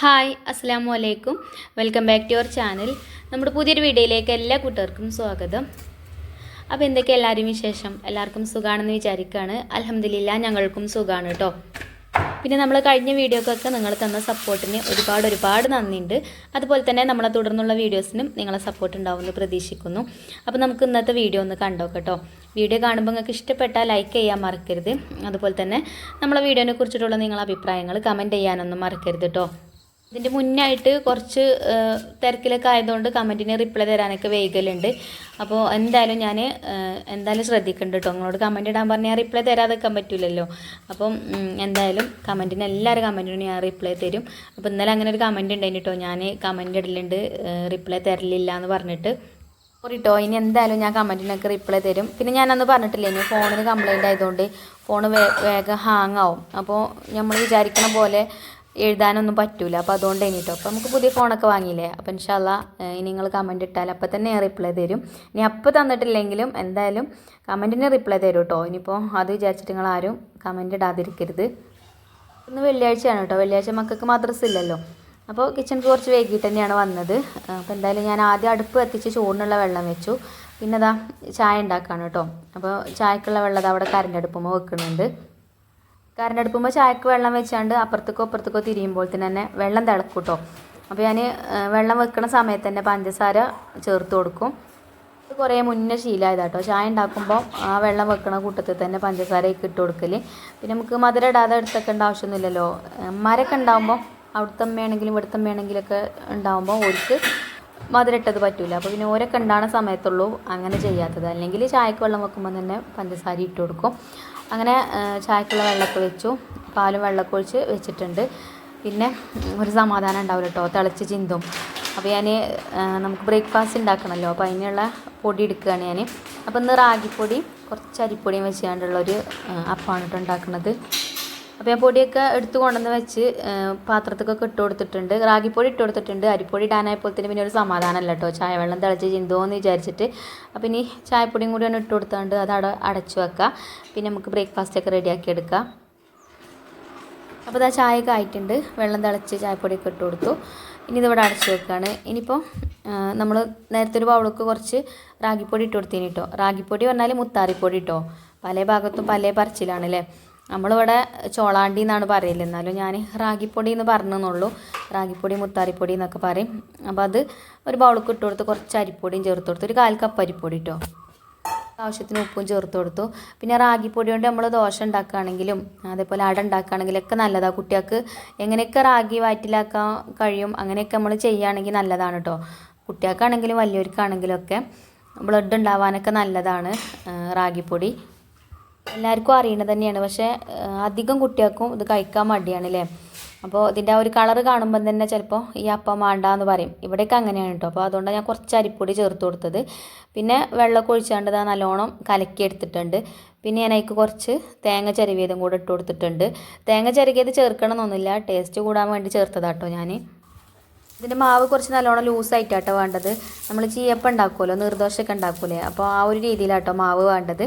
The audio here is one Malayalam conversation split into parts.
ഹായ് അസ്സാം വലൈക്കും welcome back to your channel. നമ്മുടെ പുതിയൊരു വീഡിയോയിലേക്ക് എല്ലാ കൂട്ടുകാർക്കും സ്വാഗതം. അപ്പോൾ എന്തൊക്കെ എല്ലാവരും വിശേഷം? എല്ലാവർക്കും സുഖമാണെന്ന് വിചാരിക്കുകയാണ് അലഹമ്മദില്ല ഞങ്ങൾക്കും സുഖമാണ് കേട്ടോ പിന്നെ നമ്മൾ കഴിഞ്ഞ വീഡിയോക്കൊക്കെ നിങ്ങൾ തന്ന സപ്പോർട്ടിന് ഒരുപാട് ഒരുപാട് നന്ദിയുണ്ട്. അതുപോലെ തന്നെ നമ്മളെ തുടർന്നുള്ള വീഡിയോസിനും നിങ്ങളെ സപ്പോർട്ട് ഉണ്ടാവുമെന്ന് പ്രതീക്ഷിക്കുന്നു. അപ്പോൾ നമുക്ക് ഇന്നത്തെ വീഡിയോ ഒന്ന് കണ്ടോ കേട്ടോ വീഡിയോ കാണുമ്പോൾ നിങ്ങൾക്ക് ഇഷ്ടപ്പെട്ടാൽ ലൈക്ക് ചെയ്യാൻ മറക്കരുത്. അതുപോലെ തന്നെ നമ്മളെ വീഡിയോനെ കുറിച്ചിട്ടുള്ള നിങ്ങളെ അഭിപ്രായങ്ങൾ കമന്റ് ചെയ്യാനൊന്നും മറക്കരുത് കേട്ടോ ഇതിന്റെ മുന്നായിട്ട് കുറച്ച് തിരക്കിലൊക്കെ ആയതുകൊണ്ട് കമന്റിന് റിപ്ലൈ തരാനൊക്കെ വേഗലുണ്ട്. അപ്പോൾ എന്തായാലും ഞാൻ എന്തായാലും ശ്രദ്ധിക്കുന്നുണ്ട് കേട്ടോ നിങ്ങളോട് കമന്റ് ഇടാൻ പറഞ്ഞാൽ റിപ്ലൈ തരാതെക്കാൻ പറ്റില്ലല്ലോ അപ്പം എന്തായാലും കമന്റിന് എല്ലാവരും കമന്റിനും ഞാൻ റിപ്ലൈ തരും. അപ്പോൾ ഇന്നലെ അങ്ങനെ ഒരു കമന്റ് ഉണ്ടായിരുന്നു കേട്ടോ ഞാൻ കമന്റ് ഇടലുണ്ട് റിപ്ലൈ തരലില്ല എന്ന് പറഞ്ഞിട്ട്. കേട്ടോ ഇനി എന്തായാലും ഞാൻ കമന്റിനൊക്കെ റിപ്ലൈ തരും. പിന്നെ ഞാനന്ന് പറഞ്ഞിട്ടില്ലേ ഇനി ഫോണിന് കംപ്ലയിന്റ് ആയതുകൊണ്ട് ഫോൺ വേഗം ഹാങ് ആവും. അപ്പോൾ നമ്മൾ വിചാരിക്കണ പോലെ എഴുതാനൊന്നും പറ്റൂല. അപ്പോൾ അതുകൊണ്ട് കഴിഞ്ഞിട്ടോ അപ്പോൾ നമുക്ക് പുതിയ ഫോണൊക്കെ വാങ്ങിയില്ലേ? അപ്പോൾ ഇൻഷാല്ല ഇനി നിങ്ങൾ കമന്റ് ഇട്ടാൽ അപ്പോൾ തന്നെ റിപ്ലൈ തരും. ഇനി അപ്പോൾ തന്നിട്ടില്ലെങ്കിലും എന്തായാലും കമന്റിന് റിപ്ലൈ തരും കേട്ടോ ഇനിയിപ്പോൾ അത് വിചാരിച്ചിട്ട് നിങ്ങൾ ആരും കമന്റ് ഇടാതിരിക്കരുത്. ഇന്ന് വെള്ളിയാഴ്ചയാണ് കേട്ടോ വെള്ളിയാഴ്ച മക്കൾക്ക് മദ്രസ ഇല്ലല്ലോ. അപ്പോൾ കിച്ചണിക്ക് കുറച്ച് വൈകിട്ട് തന്നെയാണ് വന്നത്. അപ്പോൾ എന്തായാലും ഞാൻ ആദ്യം അടുപ്പ് കത്തിച്ച് ചോറിനുള്ള വെള്ളം വെച്ചു. പിന്നെ അതാ ചായ ഉണ്ടാക്കുകയാണ് കേട്ടോ അപ്പോൾ ചായക്കുള്ള വെള്ളം അവിടെ കറണ്ട് അടുപ്പുമ്പോൾ വെക്കുന്നുണ്ട്. കറണ്ട് അടുപ്പുമ്പോൾ ചായക്ക് വെള്ളം വെച്ചാണ്ട് അപ്പുറത്തേക്കോ അപ്പുറത്തേക്കോ തിരിയുമ്പോൾ തന്നെ വെള്ളം തിളക്കും കേട്ടോ അപ്പോൾ ഞാൻ വെള്ളം വെക്കുന്ന സമയത്ത് തന്നെ പഞ്ചസാര ചേർത്ത് കൊടുക്കും. ഇത് കുറേ മുന്നേ ശീലമായതാണ് കേട്ടോ ചായ ഉണ്ടാക്കുമ്പോൾ ആ വെള്ളം വെക്കണ കൂട്ടത്തിൽ തന്നെ പഞ്ചസാരയൊക്കെ ഇട്ട് കൊടുക്കൽ പിന്നെ നമുക്ക് മധുരം ഇടാതെ എടുത്തേക്കേണ്ട ആവശ്യമൊന്നുമില്ലല്ലോ. മരൊക്കെ ഉണ്ടാകുമ്പോൾ അവിടുത്തെ അമ്മയാണെങ്കിലും ഇവിടുത്തെ അമ്മയാണെങ്കിലൊക്കെ ഉണ്ടാകുമ്പോൾ ഓർക്ക് മധുരം ഇട്ടത് പറ്റില്ല അപ്പോൾ പിന്നെ ഓരൊക്കെ ഉണ്ടാകുന്ന സമയത്തുള്ളൂ അങ്ങനെ ചെയ്യാത്തത്. അല്ലെങ്കിൽ ചായക്ക് വെള്ളം വെക്കുമ്പോൾ തന്നെ പഞ്ചസാര ഇട്ട് കൊടുക്കും. അങ്ങനെ ചായക്കുള്ള വെള്ളമൊക്കെ വെച്ചു. പാലും വെള്ളമൊക്കെ ഒഴിച്ച് വെച്ചിട്ടുണ്ട്. പിന്നെ ഒരു സമാധാനം ഉണ്ടാവില്ല കേട്ടോ തിളച്ച് ചിന്തും. അപ്പോൾ ഞാൻ നമുക്ക് ബ്രേക്ക്ഫാസ്റ്റ് ഉണ്ടാക്കണമല്ലോ അപ്പോൾ അതിനുള്ള പൊടി എടുക്കുകയാണ് ഞാൻ അപ്പോൾ ഇന്ന് റാഗിപ്പൊടി കുറച്ച് അരിപ്പൊടിയും വെച്ചുകൊണ്ടുള്ളൊരു അപ്പമാണ് കേട്ടോ ഉണ്ടാക്കുന്നത്. അപ്പോൾ ഞാൻ പൊടിയൊക്കെ എടുത്തു കൊണ്ടുവന്ന് വെച്ച് പാത്രത്തൊക്കെ ഇട്ട് കൊടുത്തിട്ടുണ്ട്. റാഗിപ്പൊടി ഇട്ട് കൊടുത്തിട്ടുണ്ട്. അരിപ്പൊടി ഇടാനായപ്പോഴത്തേന് പിന്നെ ഒരു സമാധാനമല്ല കേട്ടോ ചായ വെള്ളം തിളച്ച് ചിന്തോന്ന് വിചാരിച്ചിട്ട്. അപ്പോൾ ഇനി ചായപ്പൊടിയും കൂടി ഒന്ന് ഇട്ട് കൊടുത്തുകൊണ്ട് അത് അട അടച്ചു വെക്കാം. പിന്നെ നമുക്ക് ബ്രേക്ക്ഫാസ്റ്റ് ഒക്കെ റെഡിയാക്കി എടുക്കാം. അപ്പോൾ ഇതാ ചായയൊക്കെ ആയിട്ടുണ്ട്. വെള്ളം തിളച്ച് ചായപ്പൊടിയൊക്കെ ഇട്ട് കൊടുത്തു. ഇനി ഇതിവിടെ അടച്ചു വെക്കുകയാണ് ഇനിയിപ്പോൾ നമ്മൾ നേരത്തെ ഒരു ബൗളൊക്കെ കുറച്ച് റാഗിപ്പൊടി ഇട്ട് കൊടുത്തിന് കേട്ടോ റാഗിപ്പൊടി പറഞ്ഞാൽ മുത്താറിപ്പൊടി കേട്ടോ പല ഭാഗത്തും പല പറച്ചിലാണ് അല്ലേ നമ്മളിവിടെ ചോളാണ്ടി എന്നാണ് പറയൽ. എന്നാലും ഞാൻ റാഗിപ്പൊടി എന്ന് പറഞ്ഞെന്നുള്ളൂ റാഗിപ്പൊടി മുത്താറിപ്പൊടി എന്നൊക്കെ പറയും. അപ്പോൾ അത് ഒരു ബൗൾക്ക് ഇട്ട് കൊടുത്ത് കുറച്ച് അരിപ്പൊടിയും ചേർത്ത് കൊടുത്ത്. ഒരു കാൽ കപ്പ് അരിപ്പൊടി കേട്ടോ ആവശ്യത്തിന് ഉപ്പും ചേർത്ത് കൊടുത്തു. പിന്നെ റാഗിപ്പൊടി കൊണ്ട് നമ്മൾ ദോശ ഉണ്ടാക്കുകയാണെങ്കിലും അതേപോലെ അട ഉണ്ടാക്കുകയാണെങ്കിലും ഒക്കെ നല്ലതാണ് കുട്ടികൾക്ക് എങ്ങനെയൊക്കെ റാഗി വയറ്റിലാക്കാൻ കഴിയും അങ്ങനെയൊക്കെ നമ്മൾ ചെയ്യുകയാണെങ്കിൽ നല്ലതാണ് കേട്ടോ കുട്ടികൾക്കാണെങ്കിലും വലിയവർക്കാണെങ്കിലും ഒക്കെ ബ്ലഡ് ഉണ്ടാവാനൊക്കെ നല്ലതാണ് റാഗിപ്പൊടി. എല്ലാവർക്കും അറിയണത് തന്നെയാണ്. പക്ഷേ അധികം കുട്ടികൾക്കും ഇത് കഴിക്കാൻ മടിയാണ് അല്ലേ അപ്പോൾ ഇതിന്റെ ആ ഒരു കളർ കാണുമ്പം തന്നെ ചിലപ്പോൾ ഈ അപ്പം വേണ്ട എന്ന് പറയും. ഇവിടെയൊക്കെ അങ്ങനെയാണ് കേട്ടോ അപ്പോൾ അതുകൊണ്ടാണ് ഞാൻ കുറച്ച് അരിപ്പൊടി ചേർത്ത് കൊടുത്തത്. പിന്നെ വെള്ളമൊക്കെ ഒഴിച്ചാണ്ട് ഇതാ നല്ലോണം കലക്കി എടുത്തിട്ടുണ്ട്. പിന്നെ ഞാൻ അതിക്ക് കുറച്ച് തേങ്ങ ചിരവിയതും കൂടെ ഇട്ട് കൊടുത്തിട്ടുണ്ട്. തേങ്ങ ചിരകിയത് ചേർക്കണമെന്നൊന്നുമില്ല. ടേസ്റ്റ് കൂടാൻ വേണ്ടി ചേർത്തതാട്ടോ ഞാൻ ഇതിന്റെ മാവ് കുറച്ച് നല്ലോണം ലൂസായിട്ടാട്ടോ വേണ്ടത്. നമ്മൾ ചീയപ്പം ഉണ്ടാക്കുമല്ലോ നീർദോശയൊക്കെ ഉണ്ടാക്കൂലേ? അപ്പോൾ ആ ഒരു രീതിയിലാട്ടോ മാവ് വേണ്ടത്.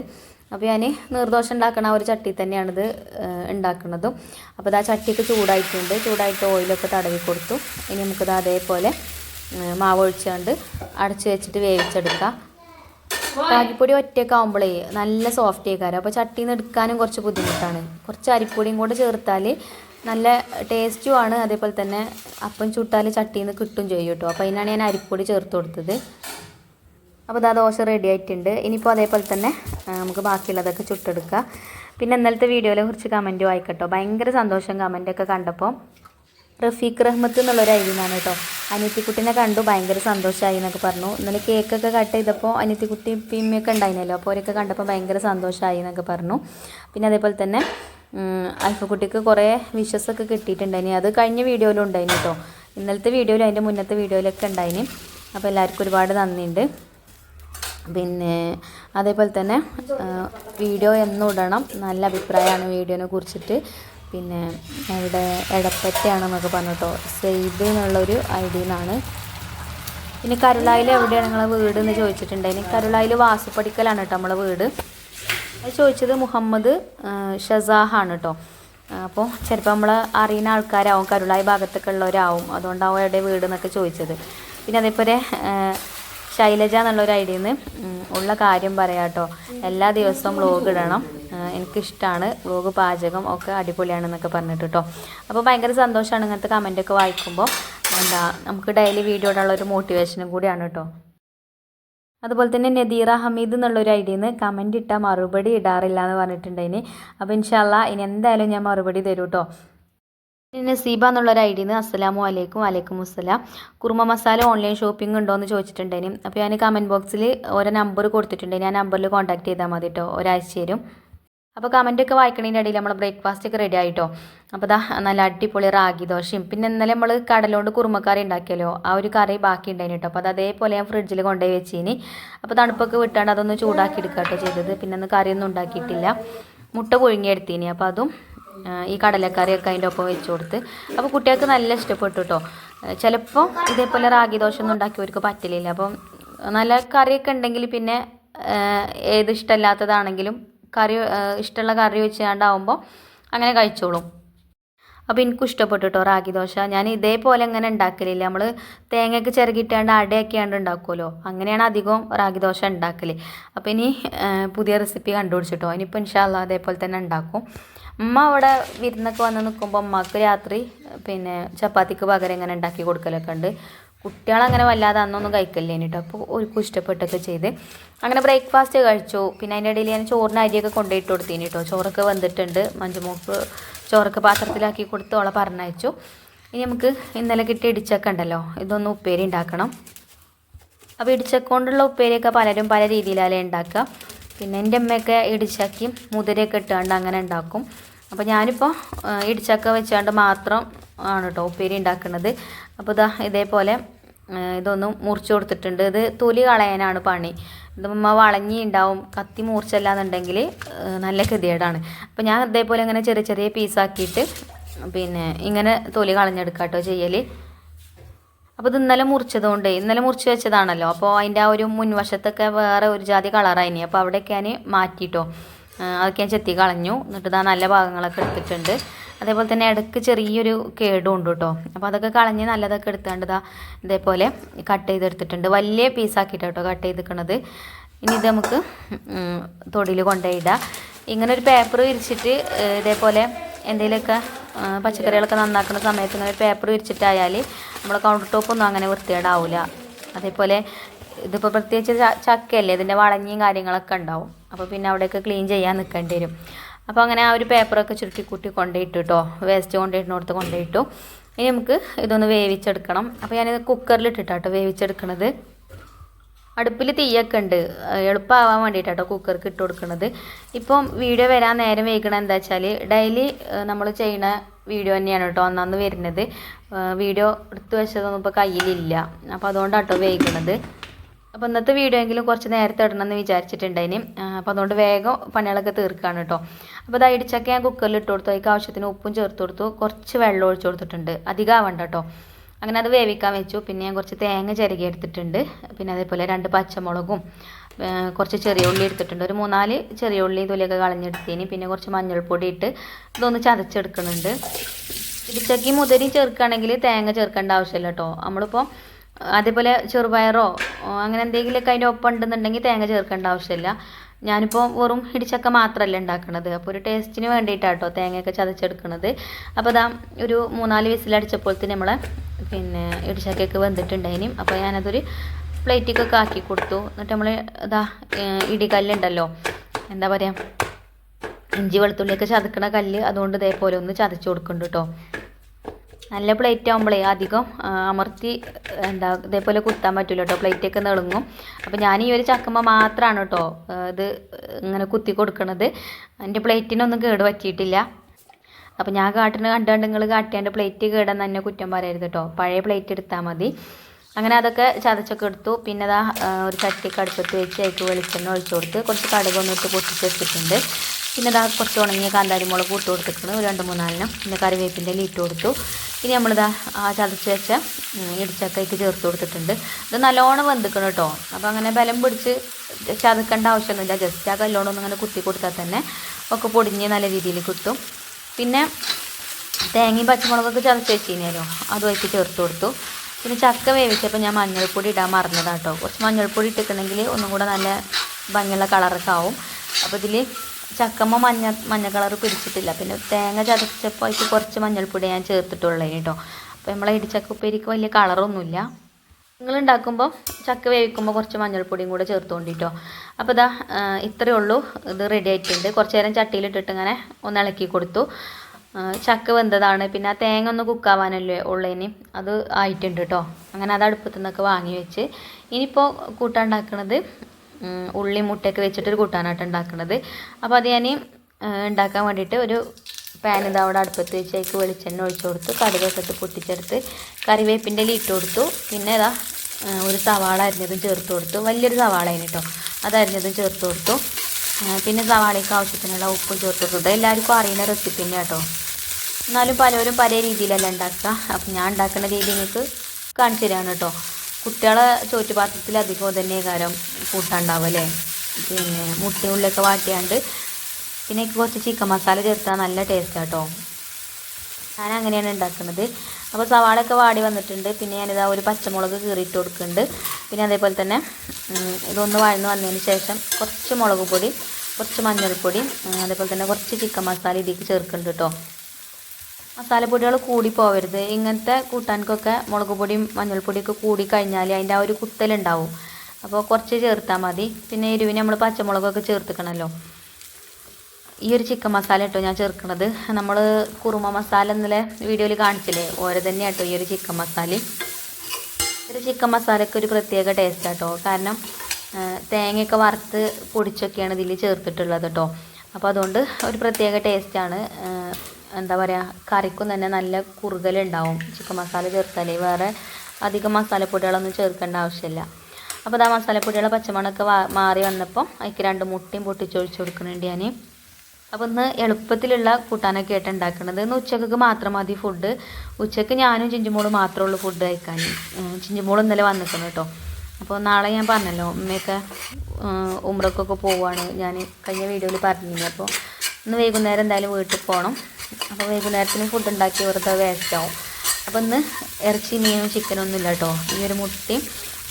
അപ്പോൾ ഞാൻ നീർദോശ ഉണ്ടാക്കണ ഒരു ചട്ടി തന്നെയാണിത് ഉണ്ടാക്കുന്നതും. അപ്പോൾ ഇത് ആ ചട്ടിയൊക്കെ ചൂടായിട്ടുണ്ട്. ചൂടായിട്ട് ഓയിലൊക്കെ തടവി കൊടുത്തു. ഇനി നമുക്കിത് അതേപോലെ മാവ് ഒഴിച്ചുകൊണ്ട് അടച്ചു വെച്ചിട്ട് വേവിച്ചെടുക്കാം. ഒറ്റയൊക്കെ ആകുമ്പോഴേ നല്ല സോഫ്റ്റ് ആയിക്കാരം. അപ്പോൾ ചട്ടിയിൽ നിന്ന് എടുക്കാനും കുറച്ച് ബുദ്ധിമുട്ടാണ്. കുറച്ച് അരിപ്പൊടിയും കൂടെ ചേർത്താൽ നല്ല ടേസ്റ്റുമാണ് അതേപോലെ തന്നെ അപ്പം ചുട്ടാൽ ചട്ടിയിൽ നിന്ന് കിട്ടും ചെയ്യും കേട്ടോ. അപ്പോൾ അതിനാണ് ഞാൻ അരിപ്പൊടി ചേർത്ത് കൊടുത്തത്. അപ്പോൾ ഇതാ ദോശ റെഡി ആയിട്ടുണ്ട്. ഇനിയിപ്പോൾ അതേപോലെ തന്നെ നമുക്ക് ബാക്കിയുള്ളതൊക്കെ ചുട്ടെടുക്കുക പിന്നെ ഇന്നലത്തെ വീഡിയോയിലെ കുറിച്ച് കമന്റും ആയിക്കട്ടോ. ഭയങ്കര സന്തോഷം കമന്റൊക്കെ കണ്ടപ്പോൾ റഫീഖ് റഹ്മത്ത് എന്നുള്ളൊരു ഐഡിയാണ് കേട്ടോ അനിയത്തിക്കുട്ടിനെ കണ്ടു ഭയങ്കര സന്തോഷമായി എന്നൊക്കെ പറഞ്ഞു. ഇന്നലെ കേക്കൊക്കെ കട്ട് ചെയ്തപ്പോൾ അനിയത്തിക്കുട്ടി പിമ്മയൊക്കെ ഉണ്ടായിരുന്നല്ലോ അപ്പോൾ അവരൊക്കെ കണ്ടപ്പോൾ ഭയങ്കര സന്തോഷമായി എന്നൊക്കെ പറഞ്ഞു. പിന്നെ അതേപോലെ തന്നെ അൽഫക്കുട്ടിക്ക് കുറേ വിഷസ് ഒക്കെ കിട്ടിയിട്ടുണ്ടായിനി. അത് കഴിഞ്ഞ വീഡിയോയിലും ഉണ്ടായിന് കേട്ടോ ഇന്നലത്തെ വീഡിയോയിലും അതിന്റെ മുന്നത്തെ വീഡിയോയിലൊക്കെ ഉണ്ടായിന്. അപ്പോൾ എല്ലാവർക്കും ഒരുപാട് നന്ദിയുണ്ട്. പിന്നെ അതേപോലെ തന്നെ വീഡിയോ എന്നും ഇടണം നല്ല അഭിപ്രായമാണ് വീഡിയോനെ കുറിച്ചിട്ട്. പിന്നെ ഇവിടെ എടപ്പറ്റയാണെന്നൊക്കെ പറഞ്ഞു കേട്ടോ. സെയ്ദ് എന്നുള്ളൊരു ഐ ഡിന്നാണ് പിന്നെ കരുളായിൽ എവിടെയാണ് നിങ്ങളെ വീട് എന്ന് ചോദിച്ചിട്ടുണ്ടായിരുന്നു കരുളായിൽ വാസുപടിക്കലാണ് കേട്ടോ നമ്മളെ വീട്. അത് ചോദിച്ചത് മുഹമ്മദ് ഷസാഹാണ് കേട്ടോ. അപ്പോൾ ചിലപ്പോൾ നമ്മൾ അറിയുന്ന ആൾക്കാരാവും കരുളായി ഭാഗത്തൊക്കെ ഉള്ളവരാവും. അതുകൊണ്ടാവും എവിടെ വീട് എന്നൊക്കെ ചോദിച്ചത്. പിന്നെ അതേപോലെ ശൈലജ എന്നുള്ളൊരു ഐഡിയിൽ നിന്ന് ഉള്ള കാര്യം പറയാം കേട്ടോ എല്ലാ ദിവസവും വ്ലോഗ് ഇടണം. എനിക്കിഷ്ടമാണ് വ്ലോഗ് പാചകം ഒക്കെ അടിപൊളിയാണെന്നൊക്കെ പറഞ്ഞിട്ട് കേട്ടോ അപ്പോൾ ഭയങ്കര സന്തോഷമാണ് ഇങ്ങനത്തെ കമന്റൊക്കെ വായിക്കുമ്പോൾ എന്താ നമുക്ക് ഡെയിലി വീഡിയോ ഇടാനുള്ള ഒരു മോട്ടിവേഷനും കൂടിയാണ് കേട്ടോ അതുപോലെ തന്നെ നദീറ ഹമീദ് എന്നുള്ളൊരു ഐഡിയിൽ നിന്ന് കമന്റ് ഇട്ടാൽ മറുപടി ഇടാറില്ല എന്ന് പറഞ്ഞിട്ടുണ്ടായിന് അപ്പോൾ ഇൻഷാല്ല ഇനി എന്തായാലും ഞാൻ മറുപടി തരൂ കേട്ടോ പിന്നെ നസീബ എന്നുള്ളൊരു ഐ ഡിന്ന് അസ്സലാമു അലൈക്കും വലൈക്കും അസ്സലാം കുറുമ മസാല ഓൺലൈൻ ഷോപ്പിംഗ് ഉണ്ടോ എന്ന് ചോദിച്ചിട്ടുണ്ടായിന് അപ്പോൾ ഞാൻ കമന്റ് ബോക്സിൽ ഓരോ നമ്പർ കൊടുത്തിട്ടുണ്ട് ഞാൻ നമ്പറിൽ കോൺടാക്ട് ചെയ്താൽ മതി കേട്ടോ ഒരാഴ്ച തരും. അപ്പോൾ കമന്റൊക്കെ വായിക്കണതിന്റെ ഇടയിൽ നമ്മൾ ബ്രേക്ക്ഫാസ്റ്റ് ഒക്കെ റെഡി ആയിട്ടോ. അപ്പോൾ ദാ നല്ല അടിപൊളി റാഗി ദോശയും. പിന്നെ ഇന്നലെ നമ്മൾ കടലോണ്ട് കുറുമക്കറി ഉണ്ടാക്കിയല്ലോ. ആ ഒരു കറി ബാക്കി ഉണ്ടായിന് കേട്ടോ അപ്പോൾ അത് അതേപോലെ ഞാൻ ഫ്രിഡ്ജിൽ കൊണ്ടുപോയി വെച്ചിനി. അപ്പോൾ തണുപ്പൊക്കെ വിട്ടാണ്ട് അതൊന്ന് ചൂടാക്കി എടുക്കുക ചെയ്തത്. പിന്നെ ഒന്ന് കറിയൊന്നും ഉണ്ടാക്കിയിട്ടില്ല. മുട്ട പുഴുങ്ങിയെടുത്തീനി. അപ്പോൾ അതും ഈ കടലക്കറിയൊക്കെ അതിന്റെ ഒപ്പം വെച്ച് കൊടുത്ത്. അപ്പോൾ കുട്ടികൾക്ക് നല്ല ഇഷ്ടപ്പെട്ടു കേട്ടോ ചിലപ്പോൾ ഇതേപോലെ റാഗി ദോശ ഒന്നും ഉണ്ടാക്കിയവർക്ക് പറ്റില്ല അപ്പം നല്ല കറിയൊക്കെ ഉണ്ടെങ്കിൽ പിന്നെ ഏത് ഇഷ്ടമല്ലാത്തതാണെങ്കിലും കറി ഇഷ്ടമുള്ള കറി വെച്ചാണ്ടാവുമ്പോൾ അങ്ങനെ കഴിച്ചോളും. അപ്പോൾ എനിക്കും ഇഷ്ടപ്പെട്ടു കേട്ടോ റാഗി ദോശ. ഞാൻ ഇതേപോലെ അങ്ങനെ ഉണ്ടാക്കലില്ല. നമ്മൾ തേങ്ങയൊക്കെ ചിരകിട്ടാണ്ട് അടയൊക്കെയാണ്ട് ഉണ്ടാക്കുമല്ലോ അങ്ങനെയാണ് അധികവും റാഗി ദോശ ഉണ്ടാക്കൽ അപ്പോൾ ഇനി പുതിയ റെസിപ്പി കണ്ടുപിടിച്ചിട്ടോ ഇനിയിപ്പോൾ ഇൻഷാല്ല അതേപോലെ തന്നെ ഉണ്ടാക്കും. ഉമ്മ അവിടെ വിരുന്നൊക്കെ വന്ന് നിൽക്കുമ്പോൾ ഉമ്മക്ക് രാത്രി പിന്നെ ചപ്പാത്തിക്ക് പകരം ഇങ്ങനെ ഉണ്ടാക്കി കൊടുക്കലൊക്കെ ഉണ്ട്. കുട്ടികളങ്ങനെ വല്ലാതെ അന്നൊന്നും കഴിക്കല്ലേ കേട്ടോ അപ്പോൾ ഒരുക്കും ഇഷ്ടപ്പെട്ടൊക്കെ ചെയ്ത്. അങ്ങനെ ബ്രേക്ക്ഫാസ്റ്റ് കഴിച്ചു. പിന്നെ അതിന്റെ ഇടയിൽ ഞാൻ ചോറിന് അരിയൊക്കെ കൊണ്ടുപോയിട്ട് കൊടുത്തീനി കേട്ടോ ചോറൊക്കെ വന്നിട്ടുണ്ട് മഞ്ജുമോക്ക് ചോറൊക്കെ പാത്രത്തിലാക്കി കൊടുത്ത് ഓളെ പറഞ്ഞയച്ചു. ഇനി നമുക്ക് ഇന്നലെ കിട്ടിയ ഇടിച്ചക്ക ഉണ്ടല്ലോ ഇതൊന്ന് ഉപ്പേരി ഉണ്ടാക്കണം. അപ്പോൾ ഇടിച്ചക്ക കൊണ്ടുള്ള ഉപ്പേരിയൊക്കെ പലരും പല രീതിയിലല്ലേ ഉണ്ടാക്കുക. പിന്നെ എന്റെ അമ്മയൊക്കെ ഇടിച്ചക്കയും മുതിരയൊക്കെ ഇട്ടുകൊണ്ട് അങ്ങനെ ഉണ്ടാക്കും. അപ്പോൾ ഞാനിപ്പോൾ ഇടിച്ചക്ക വെച്ചുകൊണ്ട് മാത്രം ആണ് കേട്ടോ ഉപ്പേരി ഉണ്ടാക്കുന്നത്. അപ്പോൾ ഇതാ ഇതേപോലെ ഇതൊന്ന് മുറിച്ച് കൊടുത്തിട്ടുണ്ട്. ഇത് തൊലി കളയാനാണ് പണി. ഇത് ഉമ്മ വളഞ്ഞി ഉണ്ടാവും കത്തി മൂർച്ചല്ല എന്നുണ്ടെങ്കിൽ നല്ല ഗതികേടാണ് അപ്പോൾ ഞാൻ ഇതേപോലെ ഇങ്ങനെ ചെറിയ ചെറിയ പീസാക്കിയിട്ട് പിന്നെ ഇങ്ങനെ തൊലി കളഞ്ഞെടുക്കാം കേട്ടോ ചെയ്യൽ അപ്പോൾ ഇത് ഇന്നലെ മുറിച്ചതുകൊണ്ട് ഇന്നലെ മുറിച്ച് വെച്ചതാണല്ലോ. അപ്പോൾ അതിന്റെ ആ ഒരു മുൻവശത്തൊക്കെ വേറെ ഒരു ജാതി കളറായിനി. അപ്പോൾ അവിടെയൊക്കെ ഞാൻ മാറ്റിയിട്ടോ അതൊക്കെ ഞാൻ ചെത്തി കളഞ്ഞു. എന്നിട്ട് ഇതാ നല്ല ഭാഗങ്ങളൊക്കെ എടുത്തിട്ടുണ്ട്. അതേപോലെ തന്നെ ഇടയ്ക്ക് ചെറിയൊരു കേടും ഉണ്ട് കേട്ടോ. അപ്പോൾ അതൊക്കെ കളഞ്ഞ് നല്ലതൊക്കെ എടുത്തുകൊണ്ട് ഇതാ ഇതേപോലെ കട്ട് ചെയ്തെടുത്തിട്ടുണ്ട്. വലിയ പീസാക്കിയിട്ട് കേട്ടോ കട്ട് ചെയ്തിരിക്കണത് ഇനി ഇത് നമുക്ക് തൊടിയിൽ കൊണ്ടുപോയിടാം. ഇങ്ങനെ ഒരു പേപ്പർ വിരിച്ചിട്ട് ഇതേപോലെ എന്തെങ്കിലുമൊക്കെ പച്ചക്കറികളൊക്കെ നന്നാക്കുന്ന സമയത്ത് ഇങ്ങനെ പേപ്പർ വിരിച്ചിട്ടായാൽ നമ്മൾ കൗണ്ടർ ടോപ്പൊന്നും അങ്ങനെ വൃത്തികേടാവില്ല അതേപോലെ ഇതിപ്പോൾ പ്രത്യേകിച്ച് ചക്കയല്ലേ ഇതിന്റെ വളഞ്ഞിയും കാര്യങ്ങളൊക്കെ ഉണ്ടാവും. അപ്പോൾ പിന്നെ അവിടെയൊക്കെ ക്ലീൻ ചെയ്യാൻ നിൽക്കേണ്ടി വരും. അപ്പോൾ അങ്ങനെ ആ ഒരു പേപ്പറൊക്കെ ചുരുട്ടി കൂട്ടി കൊണ്ടുപോയിട്ട് കേട്ടോ വേസ്റ്റ് കൊണ്ടുപോയിട്ടിനോടത്ത് കൊണ്ടുപോയിട്ടു. ഇനി നമുക്ക് ഇതൊന്ന് വേവിച്ചെടുക്കണം. അപ്പോൾ ഞാനിത് കുക്കറിലിട്ടിട്ടാട്ടോ വേവിച്ചെടുക്കണത്. അടുപ്പിൽ തീയൊക്കെ ഉണ്ട്. എളുപ്പമാവാൻ വേണ്ടിയിട്ടാട്ടോ കുക്കർക്ക് ഇട്ട് കൊടുക്കുന്നത് ഇപ്പം വീഡിയോ വരാൻ നേരം വൈകണം എന്താ വെച്ചാൽ ഡെയിലി നമ്മൾ ചെയ്യുന്ന വീഡിയോ തന്നെയാണ് കേട്ടോ അന്നന്ന് വരുന്നത്. വീഡിയോ എടുത്തു വെച്ചതൊന്നും ഇപ്പോൾ കയ്യിലില്ല. അപ്പോൾ അതുകൊണ്ടാട്ടോ വൈകണത് അപ്പോൾ ഇന്നത്തെ വീഡിയോ എങ്കിലും കുറച്ച് നേരത്തെ ഇടണം എന്ന് വിചാരിച്ചിട്ടുണ്ടായിന്. അപ്പോൾ അതുകൊണ്ട് വേഗം പണികളൊക്കെ തീർക്കുകയാണ് കേട്ടോ അപ്പോൾ അത് ഇടിച്ചൊക്കെ ഞാൻ കുക്കറിൽ ഇട്ട് കൊടുത്തു. അതിക്ക് ആവശ്യത്തിന് ഉപ്പും ചേർത്ത് കൊടുത്തു. കുറച്ച് വെള്ളം ഒഴിച്ച് കൊടുത്തിട്ടുണ്ട്. അധികം ആവണ്ട കേട്ടോ അങ്ങനെ അത് വേവിക്കാൻ വെച്ചു. പിന്നെ ഞാൻ കുറച്ച് തേങ്ങ ചിരകി എടുത്തിട്ടുണ്ട്. പിന്നെ അതേപോലെ രണ്ട് പച്ചമുളകും കുറച്ച് ചെറിയ ഉള്ളി എടുത്തിട്ടുണ്ട്. ഒരു മൂന്നാൽ ചെറിയ ഉള്ളി തൊലിയൊക്കെ കളഞ്ഞെടുത്തേന്. പിന്നെ കുറച്ച് മഞ്ഞൾപ്പൊടി ഇട്ട് ഇതൊന്ന് ചതച്ചെടുക്കുന്നുണ്ട്. ഇടിച്ചക്കി മുതിരി ചേർക്കുകയാണെങ്കിൽ തേങ്ങ ചേർക്കേണ്ട ആവശ്യമില്ല കേട്ടോ നമ്മളിപ്പോൾ അതേപോലെ ചെറുപയറോ അങ്ങനെ എന്തെങ്കിലുമൊക്കെ അതിന്റെ ഒപ്പം ഉണ്ടെന്നുണ്ടെങ്കിൽ തേങ്ങ ചേർക്കേണ്ട ആവശ്യമില്ല. ഞാനിപ്പോൾ വെറും ഇടിച്ചക്ക മാത്രമല്ല ഉണ്ടാക്കുന്നത് അപ്പോൾ ഒരു ടേസ്റ്റിന് വേണ്ടിയിട്ടാണ് കേട്ടോ തേങ്ങയൊക്കെ ചതച്ചെടുക്കുന്നത് അപ്പോൾ ഇതാ ഒരു മൂന്നാൽ വിസിലടിച്ചപ്പോഴത്തേന് നമ്മളെ പിന്നെ ഇടിച്ചക്കയൊക്കെ വെന്തിട്ടുണ്ടായിനും. അപ്പോൾ ഞാനതൊരു പ്ലേറ്റിക്കൊക്കെ ആക്കി കൊടുത്തു. എന്നിട്ട് നമ്മൾ ഇതാ ഇടികല്ലുണ്ടല്ലോ. എന്താ പറയുക ഇഞ്ചി വെളുത്തുള്ളിയൊക്കെ ചതക്കണ കല്ല് അതുകൊണ്ട് ഇതേപോലെ ഒന്ന് ചതച്ച് കൊടുക്കുന്നുണ്ട് കേട്ടോ നല്ല പ്ലേറ്റ് ആകുമ്പോഴേ അധികം അമർത്തി എന്താ ഇതേപോലെ കുത്താൻ പറ്റില്ല കേട്ടോ പ്ലേറ്റൊക്കെ നിളങ്ങും. അപ്പോൾ ഞാൻ ഈ ഒരു ചക്കമ്മ മാത്രമാണ് കേട്ടോ ഇത് ഇങ്ങനെ കുത്തി കൊടുക്കണത്. എന്റെ പ്ലേറ്റിനൊന്നും കേട് പറ്റിയിട്ടില്ല. അപ്പോൾ ഞാൻ കാട്ടിന് കണ്ടുകൊണ്ട് നിങ്ങൾ കാട്ടിയാണ്ട് പ്ലേറ്റ് കേടെന്ന് തന്നെ കുറ്റം പറയരുത് കേട്ടോ പഴയ പ്ലേറ്റ് എടുത്താൽ മതി. അങ്ങനെ അതൊക്കെ ചതച്ചൊക്കെ എടുത്തു. പിന്നെ അതാ ഒരു ചട്ടിക്ക് അടുപ്പത്ത് വെച്ച് അതിൽ വെളിച്ചെണ്ണ ഒഴിച്ചു കൊടുത്ത് കുറച്ച് കടുകൊന്നിട്ട് പൊട്ടിച്ച് വെച്ചിട്ടുണ്ട്. പിന്നെ ഇതാ കുറച്ച് ഉണങ്ങിയ കാന്താരി മുളക് ഇട്ട് കൊടുത്തിട്ടുണ്ട്. ഒരു രണ്ട് മൂന്നാലിനും പിന്നെ കറിവേപ്പിന്റെ ഇട്ട് കൊടുത്തു. ഇനി നമ്മളിതാ ആ ചതച്ച് വെച്ച ഇടിച്ചക്കയ്ക്ക് ചേർത്ത് കൊടുത്തിട്ടുണ്ട്. ഇത് നല്ലോണം വെന്തിക്കണം കേട്ടോ അപ്പോൾ അങ്ങനെ ബലം പിടിച്ച് ചതക്കേണ്ട ആവശ്യമൊന്നുമില്ല. ജസ്റ്റ് ആ കല്ലോണം ഒന്നും അങ്ങനെ കുത്തി കൊടുത്താൽ തന്നെ ഒക്കെ പൊടിഞ്ഞ് നല്ല രീതിയിൽ കിട്ടും. പിന്നെ തേങ്ങയും പച്ചമുളകൊക്കെ ചതച്ച് വെച്ചിരുന്നല്ലോ അതും അതിലേക്ക് ചേർത്ത് കൊടുത്തു. പിന്നെ ചക്ക വേവിച്ചപ്പോൾ ഞാൻ മഞ്ഞൾപ്പൊടി ഇടാൻ മറന്നതാണ് കേട്ടോ കുറച്ച് മഞ്ഞൾപ്പൊടി ഇട്ടിട്ടുണ്ടെങ്കിൽ ഒന്നും കൂടെ നല്ല ഭംഗിയുള്ള കളറൊക്കെ ആവും. അപ്പോൾ ഇതിൽ ചക്കമ്മ മഞ്ഞ മഞ്ഞ കളർ പിടിച്ചിട്ടില്ല. പിന്നെ തേങ്ങ ചതച്ചപ്പോൾ അതിൽ കുറച്ച് മഞ്ഞൾപ്പൊടി ഞാൻ ചേർത്തിട്ടുള്ളൂ കേട്ടോ. അപ്പോൾ നമ്മളെ ഇടിച്ചക്ക ഉപ്പേരിക്ക് വലിയ കളറൊന്നുമില്ല. നിങ്ങൾ ഉണ്ടാക്കുമ്പോൾ ചക്ക വേവിക്കുമ്പോൾ കുറച്ച് മഞ്ഞൾപ്പൊടിയും കൂടെ ചേർത്തുകൊണ്ടിട്ടോ അപ്പോൾ ഇതാ ഇത്രയേ ഉള്ളൂ. ഇത് റെഡി ആയിട്ടുണ്ട്. കുറച്ച് നേരം ചട്ടിയിലിട്ടിട്ട് ഇങ്ങനെ ഒന്ന് ഇളക്കി കൊടുത്തു. ചക്ക വെന്തതാണ്. പിന്നെ ആ തേങ്ങ ഒന്ന് കുക്കാവാനല്ലേ ഉള്ളതിന് അത് ആയിട്ടുണ്ട് കേട്ടോ അങ്ങനെ അത് അടുപ്പത്തു നിന്നൊക്കെ വാങ്ങി വെച്ച്. ഇനിയിപ്പോൾ കൂട്ടാൻ ഉള്ളി മുട്ടയൊക്കെ വെച്ചിട്ടൊരു കൂട്ടാനായിട്ട് ഉണ്ടാക്കുന്നത് അപ്പോൾ അത് ഞാൻ ഉണ്ടാക്കാൻ വേണ്ടിയിട്ട് ഒരു പാൻ ഇത് അവിടെ അടുപ്പത്ത് വെച്ച് അതിലേക്ക് വെളിച്ചെണ്ണ ഒഴിച്ചു കൊടുത്ത് കടുകൊക്കെ പൊട്ടിച്ചെടുത്ത് കറിവേപ്പിന്റെ ഇട്ട് കൊടുത്തു. പിന്നെ ഇതാ ഒരു സവാള അരിഞ്ഞതും ചേർത്ത് കൊടുത്തു. വലിയൊരു സവാള അതിന് കേട്ടോ അത് അരിഞ്ഞതും ചേർത്ത് കൊടുത്തു. പിന്നെ സവാളയ്ക്ക് ആവശ്യത്തിനുള്ള ഉപ്പും ചേർത്ത് കൊടുത്തു. എല്ലാവർക്കും അറിയുന്ന റെസിപ്പി തന്നെ കേട്ടോ എന്നാലും പലരും പല രീതിയിലല്ല ഉണ്ടാക്കുക. അപ്പം ഞാൻ ഉണ്ടാക്കുന്ന രീതി നിങ്ങൾക്ക് കാണിച്ചു തരാണ് കേട്ടോ കുട്ടികളെ ചോറ്റുപാത്രത്തിൽ അധികം തന്നെ കാരം കൂട്ടാണ്ടാവും അല്ലേ? പിന്നെ മുട്ടയും ഉള്ളിലൊക്കെ വാട്ടിയാണ്ട് പിന്നെ കുറച്ച് ചിക്കൻ മസാല ചേർത്താൽ നല്ല ടേസ്റ്റ് കേട്ടോ ഞാൻ അങ്ങനെയാണ് ഉണ്ടാക്കുന്നത് അപ്പോൾ സവാളയൊക്കെ വാടി വന്നിട്ടുണ്ട്. പിന്നെ ഞാനിതാ ഒരു പച്ചമുളക് കീറിയിട്ട് കൊടുക്കുന്നുണ്ട്. പിന്നെ അതേപോലെ തന്നെ ഇതൊന്ന് വഴന്ന് വന്നതിന് ശേഷം കുറച്ച് മുളക് പൊടി കുറച്ച് മഞ്ഞൾപ്പൊടി അതേപോലെ തന്നെ കുറച്ച് ചിക്കൻ മസാല ഇതിലേക്ക് ചേർക്കുന്നുണ്ട് കേട്ടോ മസാലപ്പൊടികൾ കൂടി പോവരുത് ഇങ്ങനത്തെ കൂട്ടാൻക്കൊക്കെ മുളക് പൊടിയും മഞ്ഞൾപ്പൊടിയൊക്കെ കൂടി കഴിഞ്ഞാൽ അതിന്റെ ആ ഒരു കുത്തലുണ്ടാവും. അപ്പോൾ കുറച്ച് ചേർത്താൽ മതി. പിന്നെ എരിവിന് നമ്മൾ പച്ചമുളകൊക്കെ ചേർത്തിക്കണമല്ലോ. ഈ ഒരു ചിക്കൻ മസാല കേട്ടോ ഞാൻ ചേർക്കുന്നത് നമ്മൾ കുറുമ മസാല ഇന്നലെ വീഡിയോയിൽ കാണിച്ചില്ലേ? ഓരോ തന്നെ കേട്ടോ ഈ ഒരു ചിക്കൻ മസാല. ഒരു ചിക്കൻ മസാലയ്ക്ക് ഒരു പ്രത്യേക ടേസ്റ്റ് കേട്ടോ കാരണം തേങ്ങയൊക്കെ വറുത്ത് പൊടിച്ചൊക്കെയാണ് ഇതിൽ ചേർത്തിട്ടുള്ളത് കേട്ടോ. അപ്പോൾ അതുകൊണ്ട് ഒരു പ്രത്യേക ടേസ്റ്റാണ് എന്താ പറയുക കറിക്കും തന്നെ നല്ല കുറുകലുണ്ടാവും ചിക്കൻ മസാല ചേർത്താലേ വേറെ അധികം മസാലപ്പൊടികളൊന്നും ചേർക്കേണ്ട ആവശ്യമില്ല. അപ്പോൾ ആ മസാലപ്പൊടികളെ പച്ചമണമൊക്കെ മാറി വന്നപ്പോൾ അതിക്ക് രണ്ട് മുട്ടയും പൊട്ടിച്ചൊഴിച്ച് കൊടുക്കുന്നുണ്ട് ഞാൻ അപ്പോൾ ഇന്ന് എളുപ്പത്തിലുള്ള കൂട്ടാനൊക്കെ ആയിട്ട് ഉണ്ടാക്കുന്നത് ഇന്ന് ഉച്ചക്കൊക്കെ മാത്രം മതി ഫുഡ് ഉച്ചയ്ക്ക് ഞാനും ചിഞ്ചുമോളും മാത്രമേ ഉള്ളൂ ഫുഡ് കഴിക്കാൻ ചിഞ്ചുമോൾ ഇന്നലെ വന്നിട്ടുണ്ട് കേട്ടോ അപ്പോൾ നാളെ ഞാൻ പറഞ്ഞല്ലോ ഉമ്മയൊക്കെ ഉമ്രക്കൊക്കെ പോവുകയാണ് ഞാൻ കഴിഞ്ഞ വീഡിയോയിൽ പറഞ്ഞിരുന്നു അപ്പോൾ ഇന്ന് വൈകുന്നേരം എന്തായാലും വീട്ടിൽ പോകണം അപ്പോൾ വൈകുന്നേരത്തിന് ഫുഡ് ഉണ്ടാക്കി വെറുതെ വേസ്റ്റ് ആവും അപ്പോൾ ഇന്ന് ഇറച്ചി മീനും ചിക്കനും ഒന്നും ഇല്ല കേട്ടോ ഈ ഒരു മുട്ടയും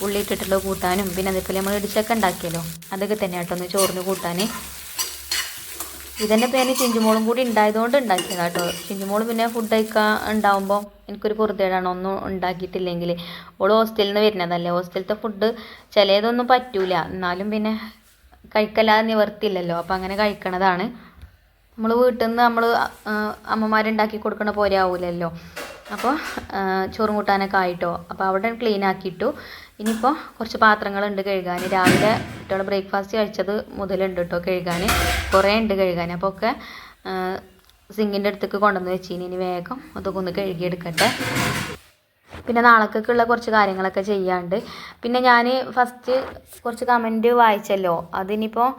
ഉള്ളി ഇട്ടിട്ടുള്ള കൂട്ടാനും. പിന്നെ അതേപോലെ നമ്മൾ ഇടിച്ചൊക്കെ ഉണ്ടാക്കിയല്ലോ. അതൊക്കെ തന്നെ കേട്ടോ ഒന്ന് ചോറിന് കൂട്ടാൻ ഇതെന്നെ പേര് ചിഞ്ചുമോളും കൂടി ഉണ്ടായതുകൊണ്ട് ഉണ്ടാക്കിയതാണ് കേട്ടോ ചിഞ്ചുമോൾ പിന്നെ ഫുഡ് കഴിക്കാൻ ഉണ്ടാവുമ്പോൾ എനിക്കൊരു പൊറുതേടാണ്. ഒന്നും ഉണ്ടാക്കിയിട്ടില്ലെങ്കിൽ ഓൾ ഹോസ്റ്റലിൽ നിന്ന് വരുന്നതല്ലേ. ഹോസ്റ്റലത്തെ ഫുഡ് ചിലതൊന്നും പറ്റൂല. എന്നാലും പിന്നെ കഴിക്കല്ലാതെ നിവർത്തില്ലല്ലോ അപ്പോൾ അങ്ങനെ കഴിക്കണതാണ്. നമ്മൾ വീട്ടിൽ നിന്ന് നമ്മൾ അമ്മമാരുണ്ടാക്കി കൊടുക്കണ പോലെ ആവൂലല്ലോ. അപ്പോൾ ചോറും കൂട്ടാനൊക്കെ ആയിട്ടോ. അപ്പോൾ അവിടെ ക്ലീൻ ആക്കിയിട്ടു. ഇനിയിപ്പോൾ കുറച്ച് പാത്രങ്ങളുണ്ട് കഴുകാൻ രാവിലെ കുട്ടികൾ ബ്രേക്ക്ഫാസ്റ്റ് കഴിച്ചത് മുതലുണ്ട് കേട്ടോ കഴുകാൻ കുറേ ഉണ്ട് കഴുകാൻ അപ്പോൾ ഒക്കെ സിങ്കിന്റെ അടുത്തേക്ക് കൊണ്ടുവന്ന് വെച്ചിനി. ഇനി വേഗം അതൊക്കെ ഒന്ന് കഴുകിയെടുക്കട്ടെ. പിന്നെ നാളേക്കൊക്കെയുള്ള കുറച്ച് കാര്യങ്ങളൊക്കെ ചെയ്യാണ്ട്. പിന്നെ ഞാൻ ഫസ്റ്റ് കുറച്ച് കമന്റ് വായിച്ചല്ലോ. അതിനിപ്പോൾ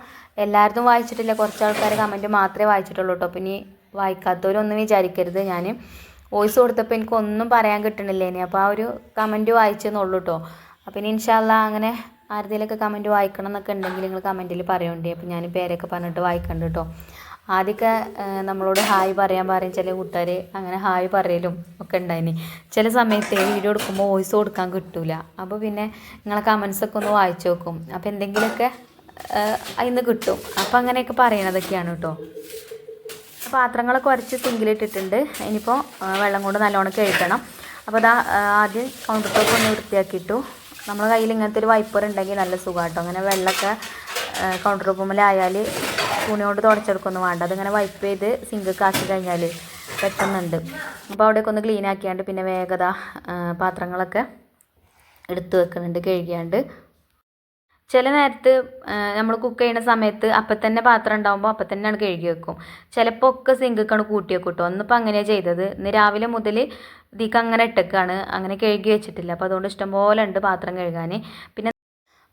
എല്ലായിടത്തും വായിച്ചിട്ടില്ല. കുറച്ച് ആൾക്കാർ കമന്റ് മാത്രമേ വായിച്ചിട്ടുള്ളൂ കേട്ടോ പിന്നെ വായിക്കാത്തവരൊന്നും വിചാരിക്കരുത്. ഞാൻ വോയിസ് കൊടുത്തപ്പോൾ എനിക്കൊന്നും പറയാൻ കിട്ടണില്ല ഇനി അപ്പോൾ ആ ഒരു കമന്റ് വായിച്ചെന്നുള്ളൂ കേട്ടോ അപ്പം ഇനി ഇൻഷാല്ല അങ്ങനെ ആരുടെയിലൊക്കെ കമന്റ് വായിക്കണം എന്നൊക്കെ ഉണ്ടെങ്കിൽ നിങ്ങൾ കമന്റിൽ പറയണ്ടേ. അപ്പം ഞാൻ പേരൊക്കെ പറഞ്ഞിട്ട് വായിക്കണ്ട് കേട്ടോ ആദ്യമൊക്കെ നമ്മളോട് ഹായ് പറയാൻ പറയും ചില കൂട്ടുകാർ അങ്ങനെ ഹായ് പറയലും ഒക്കെ ഉണ്ടായിനി. ചില സമയത്ത് വീഡിയോ എടുക്കുമ്പോൾ വോയിസ് കൊടുക്കാൻ കിട്ടൂല. അപ്പോൾ പിന്നെ നിങ്ങളെ കമൻസൊക്കെ ഒന്ന് വായിച്ചു നോക്കും. അപ്പോൾ എന്തെങ്കിലുമൊക്കെ അതിന്ന് കിട്ടും. അപ്പോൾ അങ്ങനെയൊക്കെ പറയണതൊക്കെയാണ് കേട്ടോ പാത്രങ്ങളൊക്കെ ഉരച്ച് സിങ്കിലിട്ടിട്ടുണ്ട് ഇനിയിപ്പോൾ വെള്ളം കൊണ്ട് നല്ലോണം കഴുകണം. അപ്പോൾ അതാ ആദ്യം കൗണ്ടർ ടോപ്പ് ഒന്ന് വൃത്തിയാക്കിയിട്ടു. നമ്മുടെ കയ്യിൽ ഇങ്ങനത്തെ ഒരു വൈപ്പർ ഉണ്ടെങ്കിൽ നല്ല സുഖമാട്ടോ അങ്ങനെ വെള്ളമൊക്കെ കൗണ്ടർ ടോപ്പ് തുണി കൊണ്ട് തുടച്ചെടുക്കൊന്നും വേണ്ട. അതിങ്ങനെ വൈപ്പ് ചെയ്ത് സിങ്ക് ആക്കി കഴിഞ്ഞാൽ പെട്ടെന്നുണ്ട്. അപ്പോൾ അവിടെയൊക്കെ ഒന്ന് ക്ലീൻ ആക്കിയാണ്ട് പിന്നെ വേഗത പാത്രങ്ങളൊക്കെ എടുത്തു വെക്കുന്നുണ്ട് കഴുകിയാണ്ട്. ചില നേരത്ത് നമ്മൾ കുക്ക് ചെയ്യുന്ന സമയത്ത് അപ്പം തന്നെ പാത്രം ഉണ്ടാകുമ്പോൾ അപ്പം തന്നെയാണ് കഴുകി വെക്കും. ചിലപ്പോൾ ഒക്കെ സിങ്കൊക്കെയാണ് കൂട്ടി വെക്കും കേട്ടോ ഒന്നിപ്പോൾ അങ്ങനെയാണ് ചെയ്തത്. ഇന്ന് രാവിലെ മുതൽ ഇതിക്ക് അങ്ങനെ ഇട്ടേക്കാണ്. അങ്ങനെ കഴുകി വെച്ചിട്ടില്ല. അപ്പോൾ അതുകൊണ്ട് ഇഷ്ടംപോലെ ഉണ്ട് പാത്രം കഴുകാൻ പിന്നെ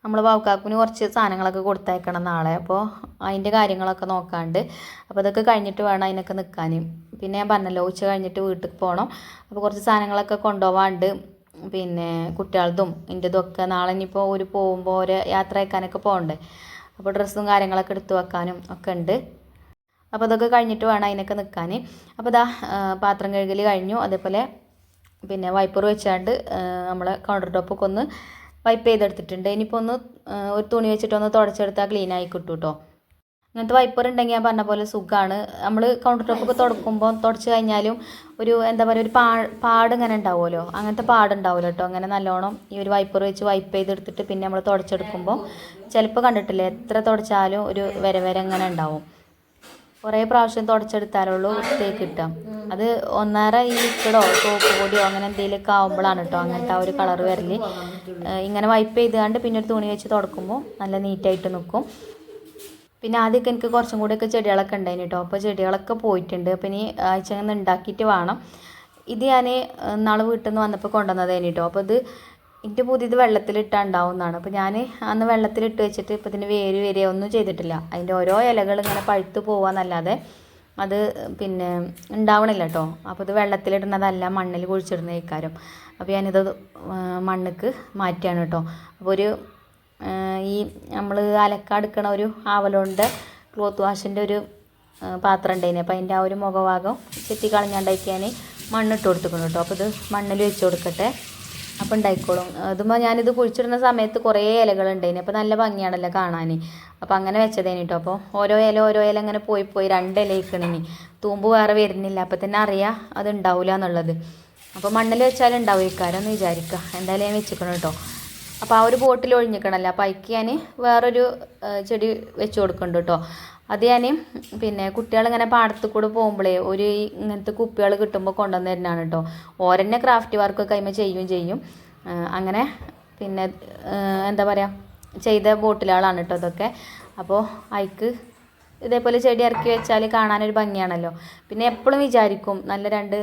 നമ്മൾ വാവുക്കാക്കുന് കുറച്ച് സാധനങ്ങളൊക്കെ കൊടുത്തയക്കണം നാളെ. അപ്പോൾ അതിന്റെ കാര്യങ്ങളൊക്കെ നോക്കാണ്ട്. അപ്പോൾ അതൊക്കെ കഴിഞ്ഞിട്ട് വേണം അതിനൊക്കെ നിൽക്കാൻ പിന്നെ ഞാൻ പറഞ്ഞല്ലോ ഉച്ച കഴിഞ്ഞിട്ട് വീട്ടിൽ പോകണം അപ്പോൾ കുറച്ച് സാധനങ്ങളൊക്കെ കൊണ്ടുപോകാണ്ട് പിന്നെ കുട്ടികളതും എന്റെതൊക്കെ നാളെ ഇനിയിപ്പോൾ ഒരു പോകുമ്പോൾ ഒരു യാത്ര അയക്കാനൊക്കെ പോകണ്ടേ? അപ്പോൾ ഡ്രസ്സും കാര്യങ്ങളൊക്കെ എടുത്തു വെക്കാനും ഒക്കെ ഉണ്ട്. അപ്പോൾ അതൊക്കെ കഴിഞ്ഞിട്ട് വേണം അതിനൊക്കെ നിൽക്കാൻ അപ്പോൾ ഇതാ പാത്രം കഴുകൽ കഴിഞ്ഞു. അതേപോലെ പിന്നെ വൈപ്പർ വെച്ചാണ്ട് നമ്മളെ കൗണ്ടർ ടോപ്പൊക്കെ ഒന്ന് വൈപ്പ് ചെയ്തെടുത്തിട്ടുണ്ട്. ഇനിയിപ്പോൾ ഒന്ന് ഒരു തുണി വെച്ചിട്ട് ഒന്ന് തുടച്ചെടുത്താൽ ക്ലീൻ ആയി കിട്ടും കേട്ടോ ഇങ്ങനത്തെ വൈപ്പർ ഉണ്ടെങ്കിൽ ഞാൻ പറഞ്ഞ പോലെ സുഖമാണ് നമ്മൾ കൗണ്ടർ ടോപ്പൊക്കെ തുടക്കുമ്പോൾ തുടച്ച് കഴിഞ്ഞാലും ഒരു എന്താ പറയുക ഒരു പാ പാട് ഇങ്ങനെ ഉണ്ടാവുമല്ലോ അങ്ങനത്തെ പാടുണ്ടാവുമല്ലോ കേട്ടോ അങ്ങനെ നല്ലോണം ഈ ഒരു വൈപ്പർ വെച്ച് വൈപ്പ് ചെയ്തെടുത്തിട്ട് പിന്നെ നമ്മൾ തുടച്ചെടുക്കുമ്പോൾ ചിലപ്പോൾ കണ്ടിട്ടില്ലേ എത്ര തുടച്ചാലും ഒരു വര ഇങ്ങനെ ഉണ്ടാവും കുറേ പ്രാവശ്യം തുടച്ചെടുത്താലുള്ളൂ വൃത്തിയായി കിട്ടാം അത്. ഒന്നര ഈ ലിക്വിഡോ സോപ്പ് പൊടിയോ അങ്ങനെ എന്തെങ്കിലുമൊക്കെ ആവുമ്പോഴാണ് കേട്ടോ അങ്ങനത്തെ ആ ഒരു കളർ വരൽ. ഇങ്ങനെ വൈപ്പ് ചെയ്തുകൊണ്ട് പിന്നെ ഒരു തുണി വെച്ച് തുടക്കുമ്പോൾ നല്ല നീറ്റായിട്ട് നിൽക്കും. പിന്നെ ആദ്യമൊക്കെ എനിക്ക് കുറച്ചും കൂടിയൊക്കെ ചെടികളൊക്കെ ഉണ്ടായിന് കേട്ടോ. അപ്പോൾ ചെടികളൊക്കെ പോയിട്ടുണ്ട്. അപ്പോൾ ഇനി ആഴ്ച അങ്ങനെ ഉണ്ടാക്കിയിട്ട് വേണം. ഇത് ഞാൻ നാളെ വീട്ടിൽ നിന്ന് വന്നപ്പോൾ കൊണ്ടുവന്നതായിരുന്നു കേട്ടോ. അപ്പോൾ ഇത് എനിക്ക് പുതിയത് വെള്ളത്തിലിട്ടാൽ ഉണ്ടാവുന്നതാണ്. അപ്പോൾ ഞാൻ അന്ന് വെള്ളത്തിലിട്ട് വെച്ചിട്ട് ഇപ്പോൾ ഇതിന് വേര് വരിക ഒന്നും ചെയ്തിട്ടില്ല. അതിന്റെ ഓരോ ഇലകൾ ഇങ്ങനെ പഴുത്ത് പോവാന്നല്ലാതെ അത് പിന്നെ ഉണ്ടാവണില്ല കേട്ടോ അപ്പോൾ ഇത് വെള്ളത്തിലിടുന്നതല്ല മണ്ണിൽ കുഴിച്ചിടുന്ന ഇക്കാരം അപ്പോൾ ഞാനിത് മണ്ണിക്ക് മാറ്റിയാണ് കേട്ടോ അപ്പോൾ ഒരു ഈ നമ്മൾ അലക്കാടുക്കണ ഒരു ആവലോണ്ട്. ക്ലോത്ത് വാഷിന്റെ ഒരു പാത്രം ഉണ്ടായിന്. അപ്പോൾ അതിന്റെ ആ ഒരു മുഖഭാഗം ചെത്തി കളഞ്ഞാണ്ടാക്കി മണ്ണിട്ട് കൊടുത്തിക്കണം കേട്ടോ അപ്പോൾ ഇത് മണ്ണിൽ വെച്ച് കൊടുക്കട്ടെ. അപ്പോൾ ഉണ്ടായിക്കോളും. അതുമ്പോൾ ഞാനിത് കുഴിച്ചിടുന്ന സമയത്ത് കുറേ ഇലകൾ ഉണ്ടായിന്. അപ്പോൾ നല്ല ഭംഗിയാണല്ലോ കാണാൻ അപ്പോൾ അങ്ങനെ വെച്ചതേനി കേട്ടോ അപ്പോൾ ഓരോ ഇല ഓരോ ഇല അങ്ങനെ പോയി പോയി രണ്ട് ഇല തൂമ്പ് വേറെ വരുന്നില്ല. അപ്പോൾ തന്നെ അറിയാം അത് ഉണ്ടാവില്ല എന്നുള്ളത്. അപ്പോൾ മണ്ണിൽ വെച്ചാൽ ഉണ്ടാവും ഇക്കാരെന്ന് വിചാരിക്കുക എന്തായാലും ഞാൻ വെച്ചിക്കണം കേട്ടോ അപ്പോൾ ആ ഒരു ബോട്ടിൽ ഒഴിഞ്ഞിക്കണല്ലോ. അപ്പോൾ അതിക്ക് ഞാൻ വേറൊരു ചെടി വെച്ച് കൊടുക്കുന്നുണ്ട് കേട്ടോ അത് ഞാൻ പിന്നെ കുട്ടികളിങ്ങനെ പാടത്ത് കൂടെ പോകുമ്പോഴേ ഒരു ഇങ്ങനത്തെ കുപ്പികൾ കിട്ടുമ്പോൾ കൊണ്ടുവന്ന് തരുന്നതാണ് കേട്ടോ ഓരന്നെ ക്രാഫ്റ്റ് വർക്കൊക്കെ കഴിയുമ്പോൾ ചെയ്യും ചെയ്യും. അങ്ങനെ പിന്നെ എന്താ പറയുക ചെയ്ത ബോട്ടിലുകളാണ് കേട്ടോ ഇതൊക്കെ. അപ്പോൾ അയക്ക് ഇതേപോലെ ചെടി ഇറക്കി വെച്ചാൽ കാണാനൊരു ഭംഗിയാണല്ലോ. പിന്നെ എപ്പോഴും വിചാരിക്കും നല്ല രണ്ട്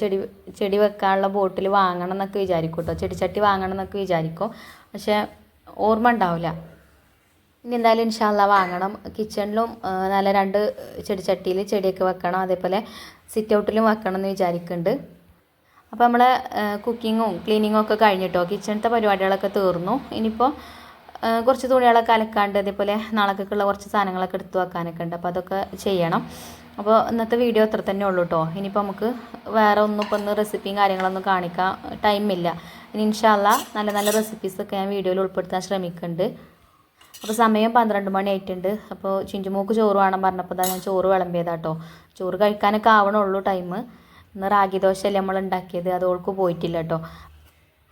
ചെടി ചെടി വെക്കാനുള്ള ബോട്ടിൽ വാങ്ങണം എന്നൊക്കെ വിചാരിക്കും കേട്ടോ ചെടിച്ചട്ടി വാങ്ങണം എന്നൊക്കെ വിചാരിക്കും. പക്ഷേ ഓർമ്മ ഉണ്ടാവില്ല. ഇനി എന്തായാലും ഇൻഷാല്ല വാങ്ങണം. കിച്ചണിലും നല്ല രണ്ട് ചെടി ചട്ടിയിൽ ചെടിയൊക്കെ വെക്കണം. അതേപോലെ സിറ്റ് ഔട്ടിലും വെക്കണം എന്ന് വിചാരിക്കുന്നുണ്ട് അപ്പോൾ നമ്മളെ കുക്കിങ്ങും ക്ലീനിങ്ങും ഒക്കെ കഴിഞ്ഞിട്ടോ? കിച്ചണത്തെ പരിപാടികളൊക്കെ തീർന്നു. ഇനിയിപ്പോൾ കുറച്ച് തുണികളൊക്കെ അലക്കാണ്ട് അതേപോലെ നാളേക്കൊക്കെയുള്ള കുറച്ച് സാധനങ്ങളൊക്കെ എടുത്ത് വെക്കാനൊക്കെ ഉണ്ട്. അപ്പോൾ അതൊക്കെ ചെയ്യണം. അപ്പോൾ ഇന്നത്തെ വീഡിയോ അത്ര തന്നെ ഉള്ളൂ കേട്ടോ ഇനിയിപ്പോൾ നമുക്ക് വേറെ ഒന്നും ഇപ്പോൾ ഒന്ന് റെസിപ്പിയും കാര്യങ്ങളൊന്നും കാണിക്കാൻ ടൈമില്ല ഇനി ഇൻഷാല്ല നല്ല നല്ല റെസിപ്പീസൊക്കെ ഞാൻ വീഡിയോയിൽ ഉൾപ്പെടുത്താൻ ശ്രമിക്കുന്നുണ്ട് അപ്പോൾ സമയം പന്ത്രണ്ട് മണി ആയിട്ടുണ്ട്. അപ്പോൾ ചിഞ്ചുമൂക്ക് ചോറ് വേണം പറഞ്ഞപ്പോൾ ഞാൻ ചോറ് വിളമ്പിയതാട്ടോ. ചോറ് കഴിക്കാനൊക്കെ ആവണുള്ളൂ ടൈം ഇന്ന് റാഗി ദോശയല്ലേ നമ്മൾ ഉണ്ടാക്കിയത്. അത് ഓൾക്ക് പോയിട്ടില്ല കേട്ടോ?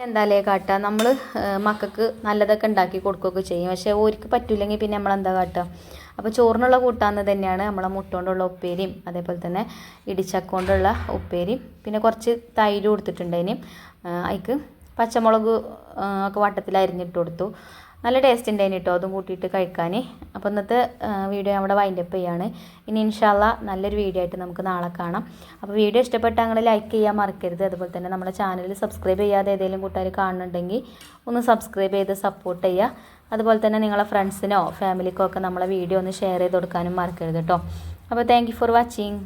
എന്തായാലേ കാട്ടുക നമ്മൾ മക്കൾക്ക് നല്ലതൊക്കെ ഉണ്ടാക്കി കൊടുക്കുകയൊക്കെ ചെയ്യും. പക്ഷേ ഓർക്ക് പറ്റില്ലെങ്കിൽ പിന്നെ നമ്മൾ എന്താ കാട്ടുക അപ്പോൾ ചോറിനുള്ള കൂട്ടാന്ന് തന്നെയാണ് നമ്മളെ മുട്ട കൊണ്ടുള്ള ഉപ്പേരിയും അതേപോലെ തന്നെ ഇടിച്ചക്ക കൊണ്ടുള്ള ഉപ്പേരിയും പിന്നെ കുറച്ച് തൈര് കൊടുത്തിട്ടുണ്ടതിന് അതിക്ക് പച്ചമുളക് ഒക്കെ വട്ടത്തിൽ അരിഞ്ഞിട്ട് കൊടുത്തു. നല്ല ടേസ്റ്റ് ഉണ്ടായിന് കേട്ടോ അതും കൂട്ടിയിട്ട് കഴിക്കാൻ അപ്പോൾ ഇന്നത്തെ വീഡിയോ നമ്മുടെ വൈൻഡപ്പ് ചെയ്യാണ്. ഇനി ഇൻഷാല്ല നല്ലൊരു വീഡിയോ ആയിട്ട് നമുക്ക് നാളെ കാണാം. അപ്പോൾ വീഡിയോ ഇഷ്ടപ്പെട്ടാൽ നിങ്ങൾ ലൈക്ക് ചെയ്യാൻ മറക്കരുത്. അതുപോലെ തന്നെ നമ്മുടെ ചാനൽ സബ്സ്ക്രൈബ് ചെയ്യാതെ ഏതെങ്കിലും കൂട്ടുകാർ കാണുന്നുണ്ടെങ്കിൽ ഒന്ന് സബ്സ്ക്രൈബ് ചെയ്ത് സപ്പോർട്ട് ചെയ്യുക അതുപോലെ തന്നെ നിങ്ങളെ ഫ്രണ്ട്സിനോ ഫാമിലിക്കോ ഒക്കെ നമ്മളെ വീഡിയോ ഒന്ന് ഷെയർ ചെയ്ത് കൊടുക്കാനും മറക്കരുത് കേട്ടോ അപ്പോൾ താങ്ക് ഫോർ വാച്ചിങ്